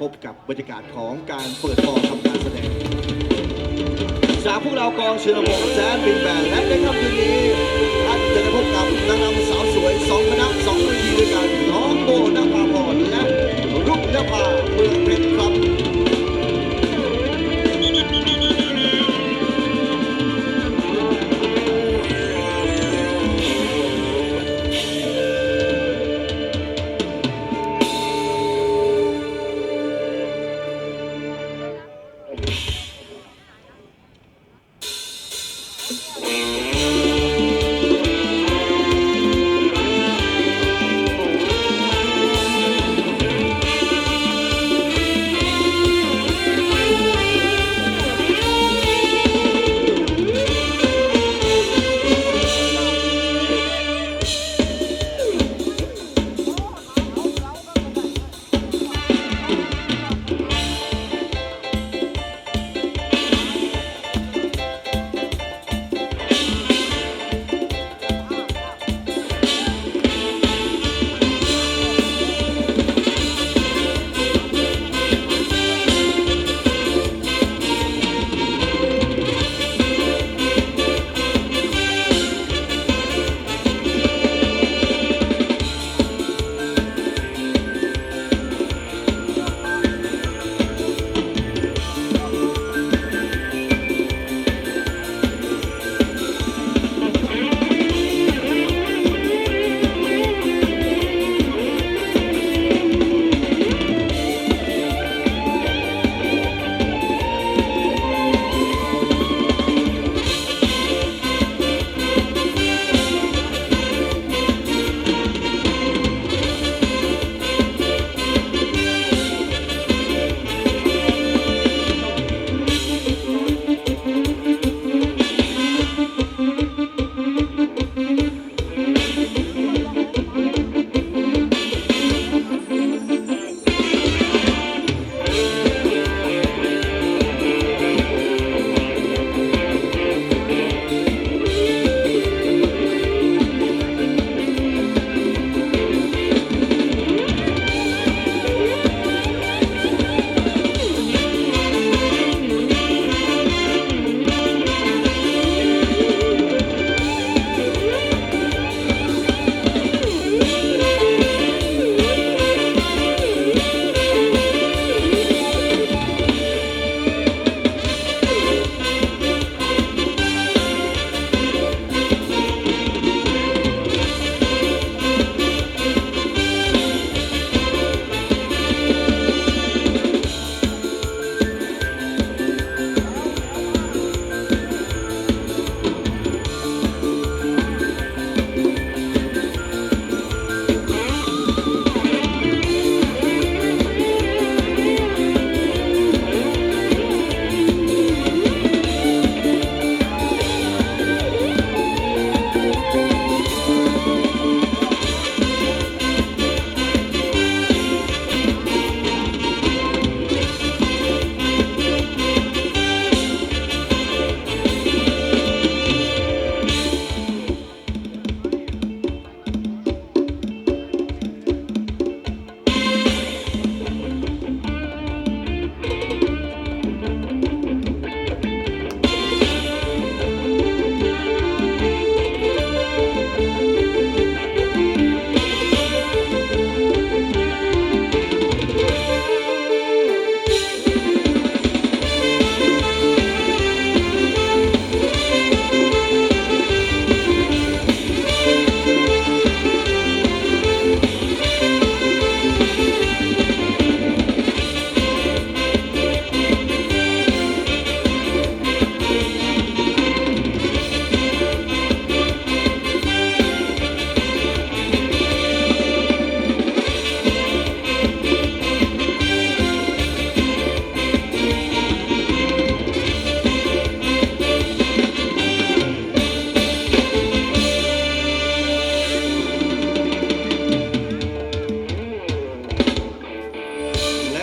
พบกับบรรยากาศของการเปิดฟองทำการแสดงจากพวกเรากองเชียร์บงแซนบินแบนและในค่ำคืนนี้ท่านจะได้พบกับนางงามสาวสวยสองคณะสองเวทีด้วยกันน้องโบนภาพรและรุ่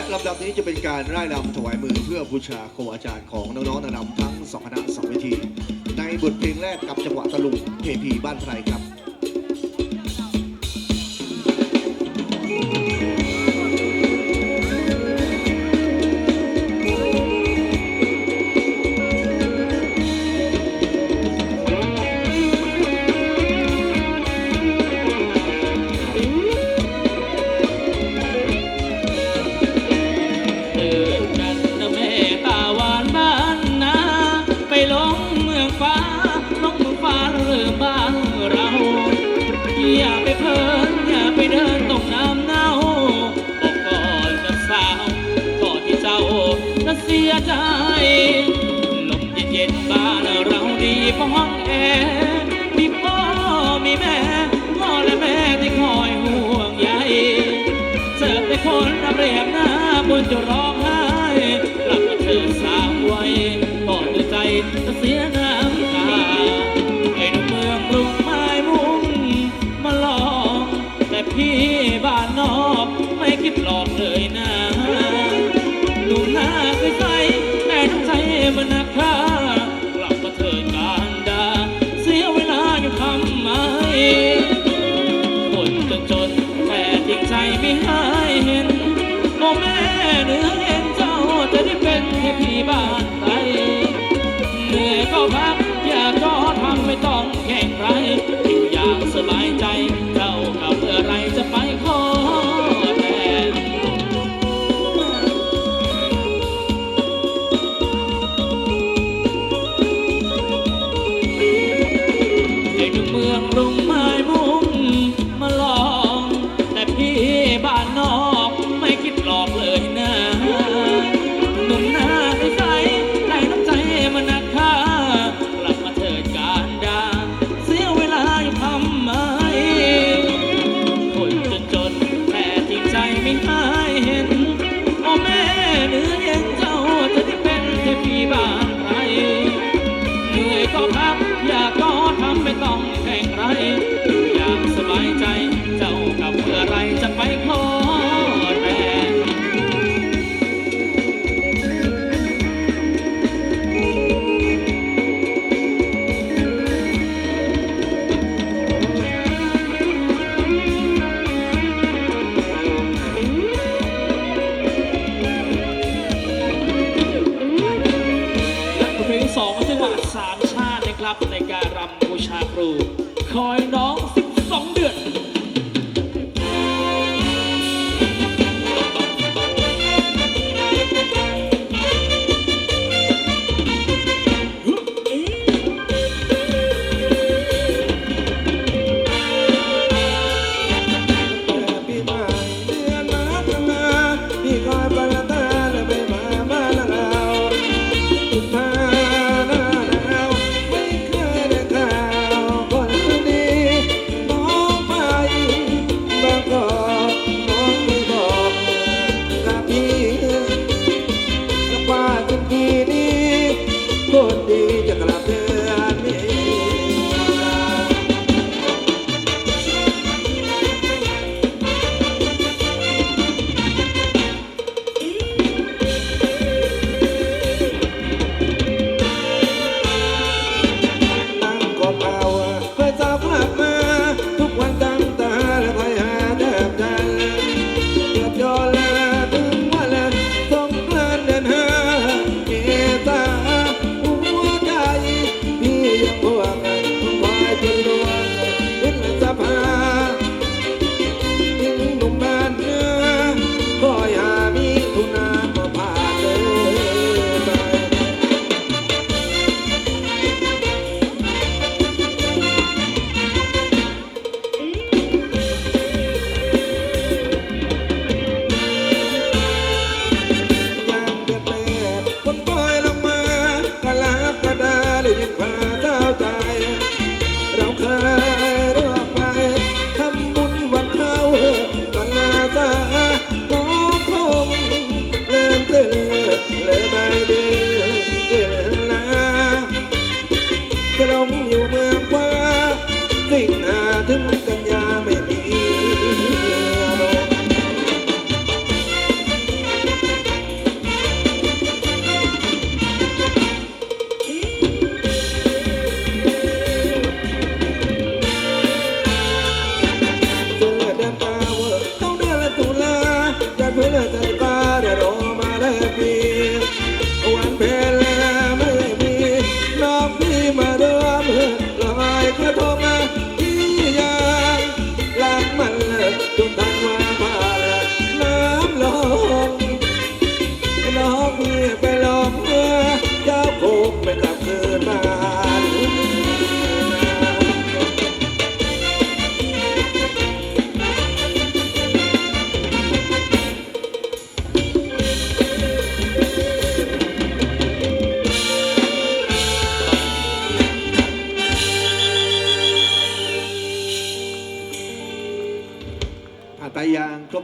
ละลำดับนี้จะเป็นการร่ายรำถวายมือเพื่อบูชาครูอาจารย์ของน้องๆนางรำทั้งสองคณะสองเวที ในบทเพลงแรกกับจังหวะตะลุงเทพีบ้านไพรครับ เถินอย่าไปเดินตกน้ำเน่าบอกก่อนจะสาวก่อนที่เจ้าจะเสียใจลมเย็นๆบ้านเราดีเพราะห้องแอร์มีพ่อมีแม่พ่อและแม่ที่คอยห่วงใยเจอแต่คนทำเรียบหน้าบนจะร้องไห้หลับมาเธอสาวไว้ก่อนใจจะเสียใจ ไม่หายเห็นโอแม่เนือเห็นเจ้าจะได้เป็นเทพีบ้าน รับในการรำบูชาครู คอย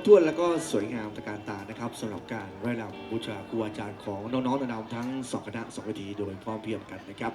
ถ้วนแล้วก็สวยงามตะการตานะครับสำหรับการไล่ลำบูชาครูอาจารย์ของน้องๆนานำทั้งสองคณะสองเวทีโดยพร้อมเพรียงกันนะครับ